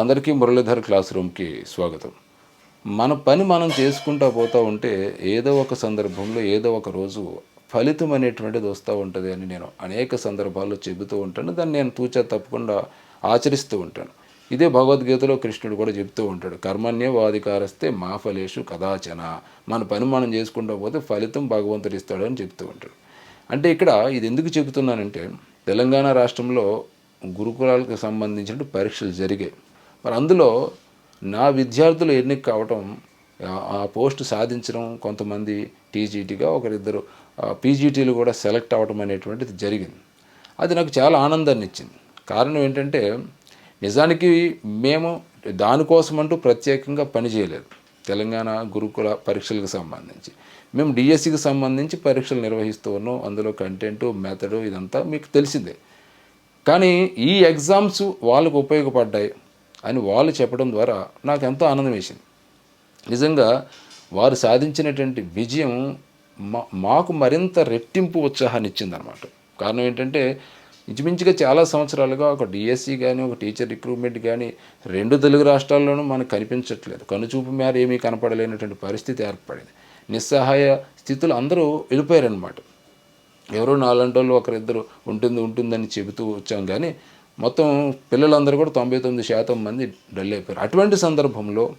అందరికీ మురళీధర్ క్లాస్ రూమ్కి స్వాగతం. మన పని మనం చేసుకుంటా పోతూ ఉంటే ఏదో ఒక సందర్భంలో ఏదో ఒక రోజు ఫలితం అనేటువంటిది వస్తూ ఉంటుంది అని నేను అనేక సందర్భాల్లో చెబుతూ ఉంటాను. దాన్ని నేను తూచా తప్పకుండా ఆచరిస్తూ ఉంటాను. ఇదే భగవద్గీతలో కృష్ణుడు కూడా చెప్తూ ఉంటాడు కర్మణ్యవాధికారస్తే మా ఫలేషు కదాచన. మన పని మనం చేసుకుంటా పోతే ఫలితం భగవంతుడు ఇస్తాడు అని చెప్తూ ఉంటాడు. అంటే ఇక్కడ ఇది ఎందుకు చెబుతున్నానంటే తెలంగాణ రాష్ట్రంలో గురుకులాలకు సంబంధించిన పరీక్షలు జరిగాయి. మరి అందులో నా విద్యార్థులు ఎన్నిక కావటం ఆ- పోస్ట్ సాధించడం కొంతమంది టీజీటీగా ఒకరిద్దరు పీజీటీలు కూడా సెలెక్ట్ అవ్వడం అనేటువంటిది జరిగింది. అది నాకు చాలా ఆనందాన్ని ఇచ్చింది. కారణం ఏంటంటే నిజానికి మేము దానికోసం అంటూ ప్రత్యేకంగా పని చేయలేదు. తెలంగాణ గురుకుల పరీక్షలకు సంబంధించి. మేము డిఎస్సికి సంబంధించి పరీక్షలు నిర్వహిస్తూ ఉన్నాం. అందులో కంటెంట్ మెథడు ఇదంతా మీకు తెలిసిందే. కానీ ఈ ఎగ్జామ్స్ వాళ్ళకు ఉపయోగపడ్డాయి. అని వాళ్ళు చెప్పడం ద్వారా నాకు ఎంతో ఆనందం వేసింది. నిజంగా వారు సాధించినటువంటి విజయం మా మాకు మరింత రెట్టింపు ఉత్సాహాన్ని ఇచ్చిందనమాట కారణం ఏంటంటే ఇంచుమించుగా చాలా సంవత్సరాలుగా ఒక డిఎస్సి కానీ ఒక టీచర్ రిక్రూట్మెంట్ కానీ రెండు తెలుగు రాష్ట్రాల్లోనూ మనకు కనిపించట్లేదు. కనుచూపు మేర ఏమీ కనపడలేనటువంటి పరిస్థితి ఏర్పడింది. నిస్సహాయ స్థితులు అందరూ వెళ్ళిపోయారనమాట ఎవరో నాలంటి ఒకరిద్దరు ఉంటుంది ఉంటుందని చెబుతూ వచ్చాం కానీ మొత్తం పిల్లలందరూ కూడా తొంభై తొమ్మిది శాతం మంది డల్ అయిపోయారు. అటువంటి సందర్భంలో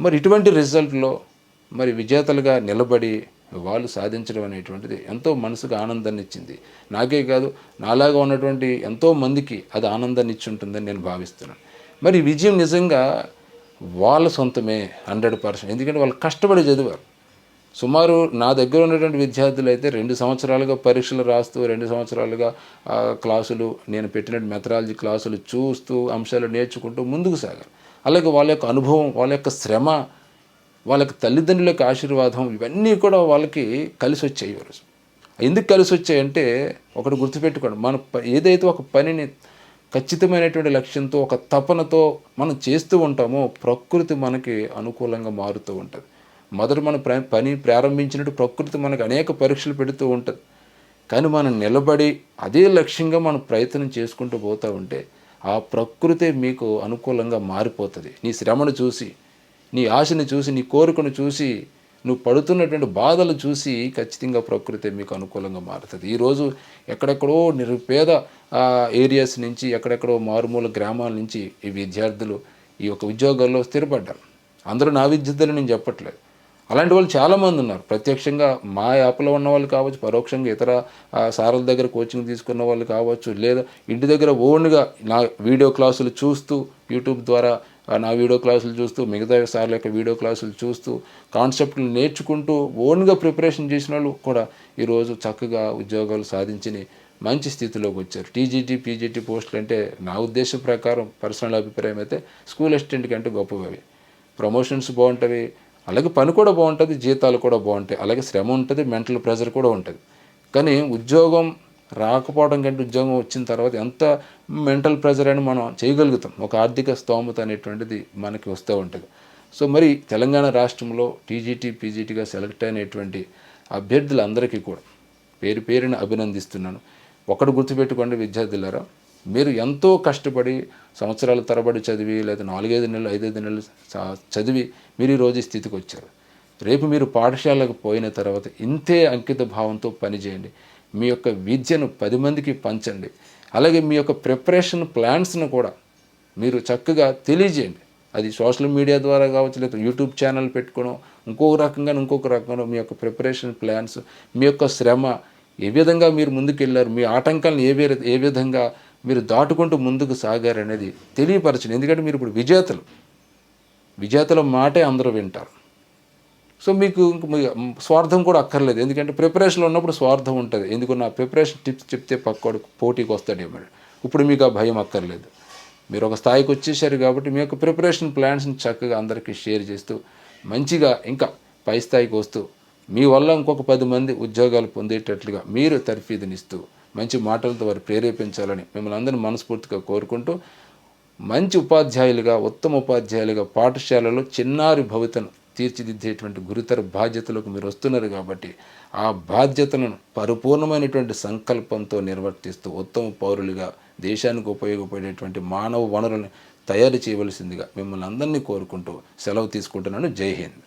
మరి ఇటువంటి రిజల్ట్లో మరి విజేతలుగా నిలబడి వాళ్ళు సాధించడం అనేటువంటిది ఎంతో మనసుకు ఆనందాన్ని ఇచ్చింది. నాకే కాదు నాలాగా ఉన్నటువంటి ఎంతో మందికి అది ఆనందాన్ని ఇచ్చి ఉంటుందని నేను భావిస్తున్నాను. మరి విజయం నిజంగా వాళ్ళ సొంతమే హండ్రెడ్ పర్సెంట్. ఎందుకంటే వాళ్ళు కష్టపడి చదివారు. సుమారు నా దగ్గర ఉన్నటువంటి విద్యార్థులు అయితే రెండు సంవత్సరాలుగా పరీక్షలు రాస్తూ రెండు సంవత్సరాలుగా క్లాసులు నేను పెట్టిన మెథడాలజీ క్లాసులు చూస్తూ అంశాలు నేర్చుకుంటూ ముందుకు సాగారు అలాగే వాళ్ళ యొక్క అనుభవం వాళ్ళ యొక్క శ్రమ వాళ్ళకి తల్లిదండ్రుల యొక్క ఆశీర్వాదం ఇవన్నీ కూడా వాళ్ళకి కలిసి వచ్చాయి ఈరోజు ఎందుకు కలిసి వచ్చాయంటే ఒకటి గుర్తుపెట్టుకోండి మన ప- ఏదైతే ఒక పనిని ఖచ్చితమైనటువంటి లక్ష్యంతో ఒక తపనతో మనం చేస్తూ ఉంటామో ప్రకృతి మనకి అనుకూలంగా మారుతూ ఉంటుంది. మొదట మన ప్ర పని ప్రారంభించినట్టు ప్రకృతి మనకు అనేక పరీక్షలు పెడుతూ ఉంటుంది. కానీ మనం నిలబడి అదే లక్ష్యంగా మనం ప్రయత్నం చేసుకుంటూ పోతూ ఉంటే ఆ ప్రకృతే మీకు అనుకూలంగా మారిపోతుంది. నీ శ్రమను చూసి నీ ఆశని చూసి నీ కోరికను చూసి నువ్వు పడుతున్నటువంటి బాధలు చూసి ఖచ్చితంగా ప్రకృతి మీకు అనుకూలంగా మారుతుంది. ఈరోజు ఎక్కడెక్కడో నిరుపేద ఏరియాస్ నుంచి ఎక్కడెక్కడో మారుమూల గ్రామాల నుంచి ఈ విద్యార్థులు ఈ యొక్క ఉద్యోగాల్లో స్థిరపడ్డారు. అందరూ నా విద్యార్థులు నేను చెప్పట్లేదు. అలాంటి వాళ్ళు చాలామంది ఉన్నారు. ప్రత్యక్షంగా మా యాప్లో ఉన్న వాళ్ళు కావచ్చు పరోక్షంగా ఇతర సార్ల దగ్గర కోచింగ్ తీసుకున్న వాళ్ళు కావచ్చు లేదా ఇంటి దగ్గర ఓన్గా నా వీడియో క్లాసులు చూస్తూ యూట్యూబ్ ద్వారా నా వీడియో క్లాసులు చూస్తూ మిగతా సార్ల యొక్క వీడియో క్లాసులు చూస్తూ కాన్సెప్ట్లు నేర్చుకుంటూ ఓన్గా ప్రిపరేషన్ చేసిన వాళ్ళు కూడా ఈరోజు చక్కగా ఉద్యోగాలు సాధించి మంచి స్థితిలోకి వచ్చారు. టీజీటీ పీజీటీ పోస్టులు అంటే నా ఉద్దేశం ప్రకారం పర్సనల్ అభిప్రాయం అయితే స్కూల్ అసిస్టెంట్ కంటే గొప్పవి ప్రమోషన్స్ బాగుంటాయి అలాగే పని కూడా బాగుంటుంది జీతాలు కూడా బాగుంటాయి. అలాగే శ్రమ ఉంటుంది మెంటల్ ప్రెషర్ కూడా ఉంటుంది. కానీ ఉద్యోగం రాకపోవడం కంటే ఉద్యోగం వచ్చిన తర్వాత ఎంత మెంటల్ ప్రెషర్ అని మనం చేయగలుగుతాం. ఒక ఆర్థిక స్తోమత అనేటువంటిది మనకి వస్తూ ఉంటుంది. సో మరి తెలంగాణ రాష్ట్రంలో టీజీటీ పీజీటీగా సెలెక్ట్ అయినటువంటి అభ్యర్థులందరికీ కూడా పేరు పేరుని అభినందిస్తున్నాను. ఒకటి గుర్తుపెట్టుకోండి విద్యార్థులారా మీరు ఎంతో కష్టపడి సంవత్సరాల తరబడి చదివి లేదా నాలుగైదు నెలలు ఐదైదు నెలలు చదివి మీరు ఈరోజు స్థితికి వచ్చారు. రేపు మీరు పాఠశాలకు పోయిన తర్వాత ఇంతే అంకిత భావంతో పనిచేయండి మీ యొక్క విద్యను పది మందికి పంచండి. అలాగే మీ యొక్క ప్రిపరేషన్ ప్లాన్స్ను కూడా మీరు చక్కగా తెలియజేయండి. అది సోషల్ మీడియా ద్వారా కావచ్చు లేదా యూట్యూబ్ ఛానల్ పెట్టుకోవడం ఇంకొక రకంగా ఇంకొక రకంగా మీ యొక్క ప్రిపరేషన్ ప్లాన్స్ మీ యొక్క శ్రమ ఏ విధంగా మీరు ముందుకెళ్ళారు మీ ఆటంకాలను ఏ ఏ విధంగా మీరు దాటుకుంటూ ముందుకు సాగారనేది తెలియపరచండి. ఎందుకంటే మీరు ఇప్పుడు విజేతలు. విజేతల మాటే అందరూ వింటారు. సో మీకు మీ స్వార్థం కూడా అక్కర్లేదు. ఎందుకంటే ప్రిపరేషన్లో ఉన్నప్పుడు స్వార్థం ఉంటుంది. ఎందుకు నా ప్రిపరేషన్ టిప్స్ చెప్తే పక్కోడు పోటీకి వస్తాడేమో ఇప్పుడు మీకు ఆ భయం అక్కర్లేదు. మీరు ఒక స్థాయికి వచ్చేసారు కాబట్టి మీ యొక్క ప్రిపరేషన్ ప్లాన్స్ని చక్కగా అందరికీ షేర్ చేస్తూ మంచిగా ఇంకా పై స్థాయికి వస్తూ మీ వల్ల ఇంకొక పది మంది ఉద్యోగాలు పొందేటట్లుగా మీరు తర్ఫీదునిస్తూ మంచి మాటలతో వారు ప్రేరేపించాలని మిమ్మల్ని అందరినీ మనస్ఫూర్తిగా కోరుకుంటూ మంచి ఉపాధ్యాయులుగా ఉత్తమ ఉపాధ్యాయులుగా పాఠశాలలో చిన్నారి భవితను తీర్చిదిద్దేటువంటి గురుతర బాధ్యతలకు మీరు వస్తున్నారు కాబట్టి ఆ బాధ్యతలను పరిపూర్ణమైనటువంటి సంకల్పంతో నిర్వర్తిస్తూ ఉత్తమ పౌరులుగా దేశానికి ఉపయోగపడేటువంటి మానవ వనరులను తయారు చేయవలసిందిగా మిమ్మల్ని అందరినీ కోరుకుంటూ సెలవు తీసుకుంటున్నాను. జై హింద్.